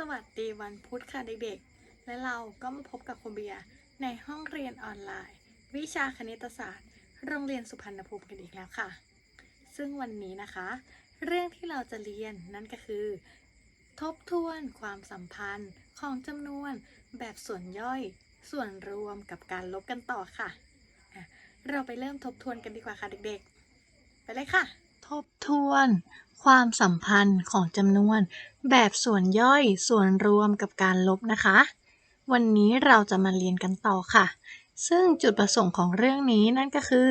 สวัสดีวันพุธค่ะเด็กๆ และเราก็มาพบกับคุณเบียร์ในห้องเรียนออนไลน์ วิชาคณิตศาสตร์ โรงเรียนสุพรรณภูมิกันอีกแล้วค่ะ ซึ่งวันนี้นะคะ เรื่องที่เราจะเรียนนั่นก็คือ ทบทวนความสัมพันธ์ของจำนวนแบบส่วนย่อย ส่วนรวมกับการลบกันต่อค่ะอะเราไปเริ่มทบทวนกันดีกว่าค่ะเด็กๆ ไปเลยค่ะ ทบทวน ความสัมพันธ์ของจำนวน แบบส่วนย่อย ส่วนรวมกับการลบนะคะ วันนี้เราจะมาเรียนกันต่อค่ะ ซึ่งจุดประสงค์ของเรื่องนี้นั่นก็คือ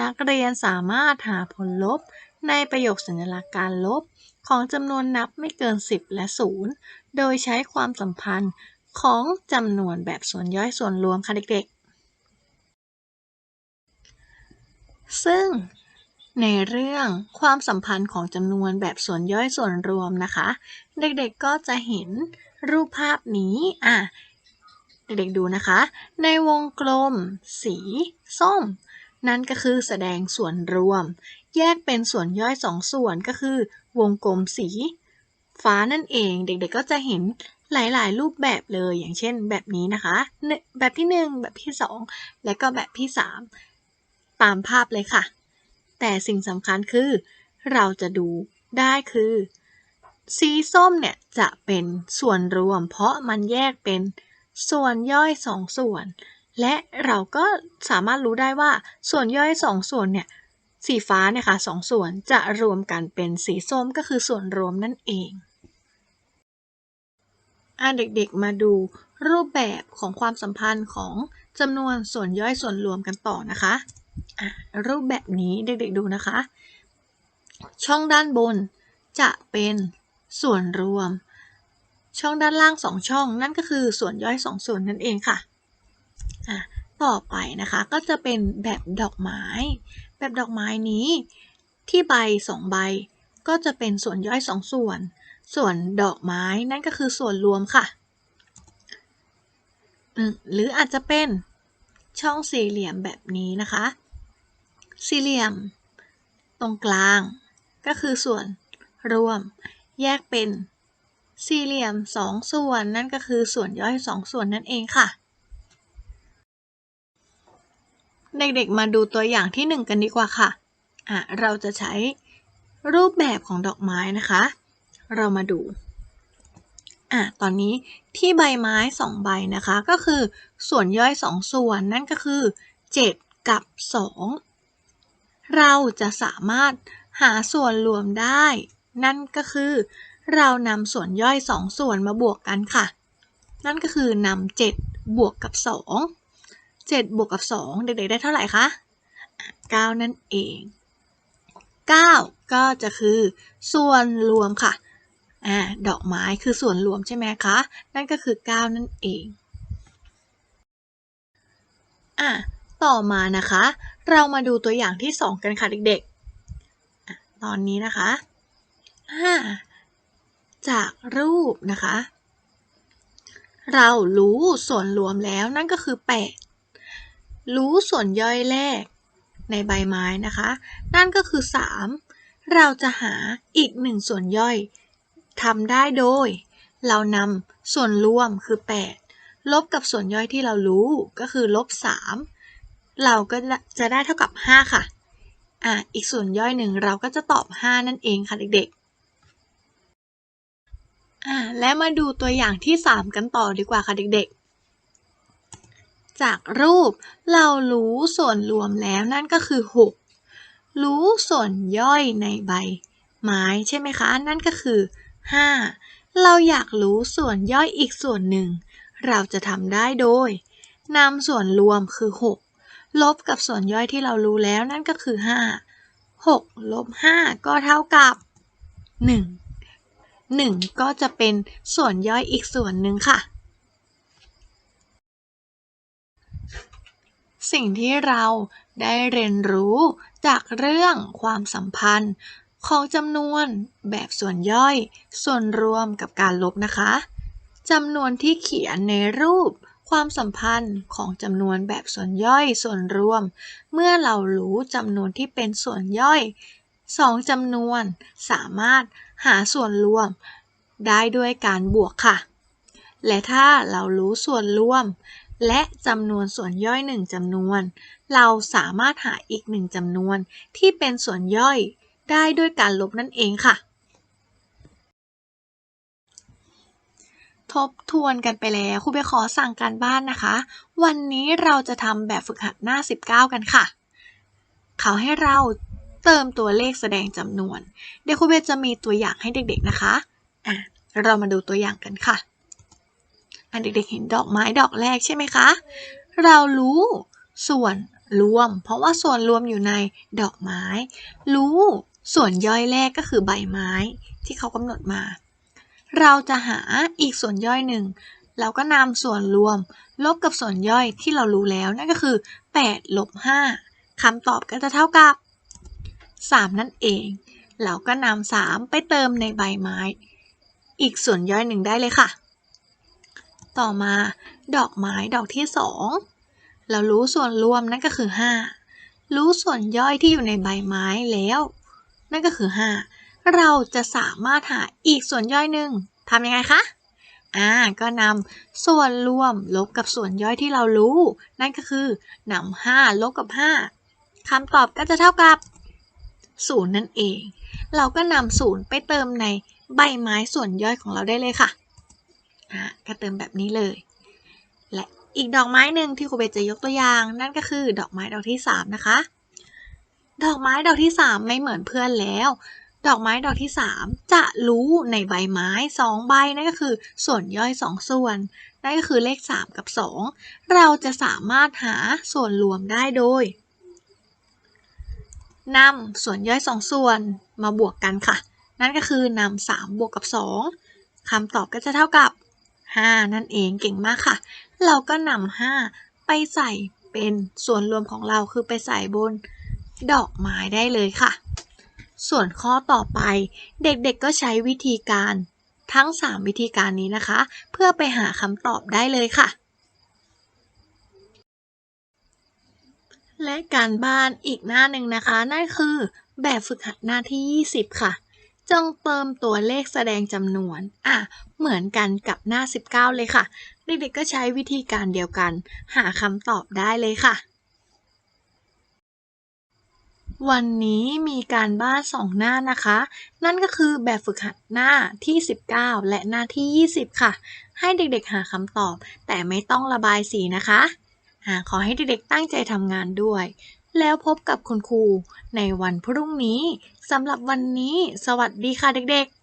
นักเรียนสามารถหาผลลบ ในประโยคสัญลักษณ์การลบ ของจำนวนนับไม่เกิน 10 และ 0 โดยใช้ความสัมพันธ์ของจำนวนแบบส่วนย่อยส่วนรวมค่ะเด็กๆ ซึ่ง ในเรื่องความสัมพันธ์ของจำนวนแบบส่วนย่อยส่วนรวมนะคะ เด็กๆก็จะเห็นรูปภาพนี้อะเด็กๆดูนะคะ ในวงกลม สี ส้ม นั่นก็คือแสดงส่วนรวม แยกเป็นส่วนย่อยสองส่วนก็คือ วงกลมสี ฟ้านั่นเองเด็กๆก็จะเห็นหลาย ๆ รูปแบบเลยอย่างเช่น แบบนี้นะคะ แบบที่หนึ่งแบบที่สองและก็แบบที่สามตามภาพเลยค่ะ แต่สิ่งสำคัญคือ เราจะดูได้คือ สีส้มเนี่ยจะเป็นส่วนรวม เพราะมันแยกเป็นส่วนย่อยสองส่วน และเราก็สามารถรู้ได้ว่า ส่วนย่อยสองส่วนเนี่ยสีฟ้าเนี่ยค่ะสองส่วนจะรวมกันเป็นสีส้มก็คือส่วนรวมนั่นเองอะเด็กๆมาดูรูปแบบของความสัมพันธ์ของจำนวนส่วนย่อยส่วนรวมกันต่อนะคะอะ รูปแบบนี้เด็กๆดูนะคะ ช่องด้านบนจะเป็นส่วนรวม ช่องด้านล่างสองช่อง นั่นก็คือส่วนย่อยสองส่วนนั่นเองค่ะอะต่อไปนะคะก็จะเป็นแบบดอกไม้ แบบดอกไม้นี้ที่ใบสองใบ ก็จะเป็นส่วนย่อยสองส่วน ส่วนดอกไม้นั่นก็คือส่วนรวมค่ะ หรืออาจจะเป็นช่องสี่เหลี่ยมแบบนี้นะคะ สี่เหลี่ยม ตรงกลาง ก็คือส่วนรวม แยกเป็นสี่เหลี่ยมสองส่วน นั่นก็คือส่วนย่อยสองส่วนนั่นเองค่ะ เด็กๆ มาดูตัวอย่างที่หนึ่งกันดีกว่าค่ะอะ เราจะใช้รูปแบบของดอกไม้นะคะ เรามาดูอะตอนนี้ที่ใบไม้สองใบนะคะ ก็คือส่วนย่อยสองส่วนนั่นก็คือ 7 กับ 2 เราจะสามารถหาส่วนรวมได้ นั่นก็คือ เรานำส่วนย่อย 2 ส่วนมาบวกกันค่ะ นั่นก็คือนำ7บวกกับ 2 7 บวกกับ 2 เด็กๆได้เท่าไหร่คะ9 นั่นเอง 9 ก็จะคือ ส่วนรวมค่ะอ่าดอกไม้คือส่วนรวมใช่ไหมคะ นั่นก็คือ 9 นั่นเองอะ ต่อมานะคะ เรามาดูตัวอย่างที่ 2 กันค่ะเด็กๆ ตอนนี้นะคะ จากรูปนะคะ เรารู้ส่วนรวมแล้วนั่นก็คือ 8 รู้ส่วนย่อยแรกในใบไม้นะคะ นั่นก็คือ 3 เราจะหาอีกหนึ่งส่วนย่อยทำได้โดย เรานำส่วนรวมคือ 8 ลบกับส่วนย่อยที่เรารู้ก็คือลบ 3 เราก็จะได้เท่ากับ 5 ค่ะ อะ อีกส่วนย่อยหนึ่งเราก็จะตอบ 5 นั่นเองค่ะเด็กๆ อะ และมาดูตัวอย่างที่ 3 กันต่อดีกว่าค่ะเด็กๆ จากรูปเรารู้ส่วนรวมแล้วนั่นก็คือ 6 รู้ส่วนย่อยในใบไม้ใช่ไหมคะ นั่นก็คือ 5 เราอยากรู้ส่วนย่อยอีกส่วนหนึ่ง เราจะทำได้โดยนำส่วนรวมคือ 6 ลบกับส่วนย่อยที่เรารู้แล้วนั่นก็คือ 5 6ลบ5ก็เท่ากับ 1 1 ก็จะเป็นส่วนย่อยอีกส่วนหนึ่งค่ะ สิ่งที่เราได้เรียนรู้จากเรื่องความสัมพันธ์ของจำนวนแบบส่วนย่อย ส่วนรวมกับการลบนะคะจำนวนที่เขียนในรูป ความสัมพันธ์ของจำนวนแบบส่วนย่อยส่วนรวม เมื่อเรารู้จำนวนที่เป็นส่วนย่อยสองจำนวนสามารถหาส่วนรวม ได้ด้วยการบวกค่ะ และถ้าเรารู้ส่วนรวม และจำนวนส่วนย่อยหนึ่งจำนวน เราสามารถหาอีกหนึ่งจำนวนที่เป็นส่วนย่อยได้ด้วยการลบนั่นเองค่ะ ทบทวนกันไปแล้วครูเบขอสั่งการบ้านนะคะ วันนี้เราจะทำแบบฝึกหัดหน้า 19 กันค่ะ เขาให้เราเติมตัวเลขแสดงจำนวน เดี๋ยวครูเบจะมีตัวอย่างให้เด็กๆนะคะอะเรามาดูตัวอย่างกันค่ะ อันเด็กๆเห็นดอกไม้ดอกแรกใช่ไหมคะ เรารู้ส่วนรวม เพราะว่าส่วนรวมอยู่ในดอกไม้ รู้ส่วนย่อยแรกก็คือใบไม้ที่เขากำหนดมา เราจะหาอีกส่วนย่อยหนึ่งเราก็นำส่วนรวม ลบกับส่วนย่อยที่เรารู้แล้ว นั่นก็คือ8ลบ5คำตอบก็จะเท่ากับ 3 นั่นเอง เราก็นำ3ไปเติมในใบไม้ อีกส่วนย่อยหนึ่งได้เลยค่ะ ต่อมาดอกไม้ดอกที่ 2 เรารู้ส่วนรวมนั่นก็คือ 5 รู้ส่วนย่อยที่อยู่ในใบไม้แล้ว นั่นก็คือ 5 เราจะสามารถหาอีกส่วนย่อยหนึ่งทำยังไงคะ อ่า ก็นำส่วนรวมลบกับส่วนย่อยที่เรารู้ นั่นก็คือนำ5ลบกับ 5คำตอบก็จะเท่ากับ 0 นั่นเอง เราก็นำ0ไปเติมในใบไม้ส่วนย่อยของเราได้เลยค่ะ อ่า ก็เติมแบบนี้เลย และอีกดอกไม้หนึ่งที่ครูเบจะยกตัวอย่าง นั่นก็คือดอกไม้ดอกที่ 3 นะคะ ดอกไม้ดอกที่ 3 ไม่เหมือนเพื่อนแล้ว ดอกไม้ดอกที่ 3 จะรู้ในใบไม้ 2 ใบนั่นก็คือส่วนย่อย 2 ส่วน นั่นก็คือเลข 3 กับ 2 เราจะสามารถหาส่วนรวมได้โดยนำส่วนย่อย 2 ส่วนมาบวกกันค่ะ นั่นก็คือนำ3บวกกับ 2คำตอบก็จะเท่ากับ 5 นั่นเองเก่งมากค่ะ เราก็นำ5ไปใส่เป็นส่วนรวมของเราคือไปใส่บนดอกไม้ได้เลยค่ะ ส่วนข้อต่อไป เด็กๆก็ใช้วิธีการทั้ง 3 วิธีการนี้นะคะ เพื่อไปหาคำตอบได้เลยค่ะ และการบ้านอีกหน้าหนึ่งนะคะ นั่นคือ แบบฝึกหัดหน้าที่ 20 ค่ะจงเติมตัวเลขแสดงจำนวน อะ เหมือนกันกับหน้า 19 เลยค่ะ เด็กๆก็ใช้วิธีการเดียวกัน หาคำตอบได้เลยค่ะ วันนี้มีการบ้านสองหน้านะคะ นั่นก็คือแบบฝึกหัดหน้าที่ 19 และหน้าที่ 20 ค่ะ ให้เด็กๆหาคำตอบ แต่ไม่ต้องระบายสีนะคะอ่าขอให้เด็กๆตั้งใจทำงานด้วย แล้วพบกับคุณครูในวันพรุ่งนี้สำหรับวันนี้ สวัสดีค่ะเด็กๆ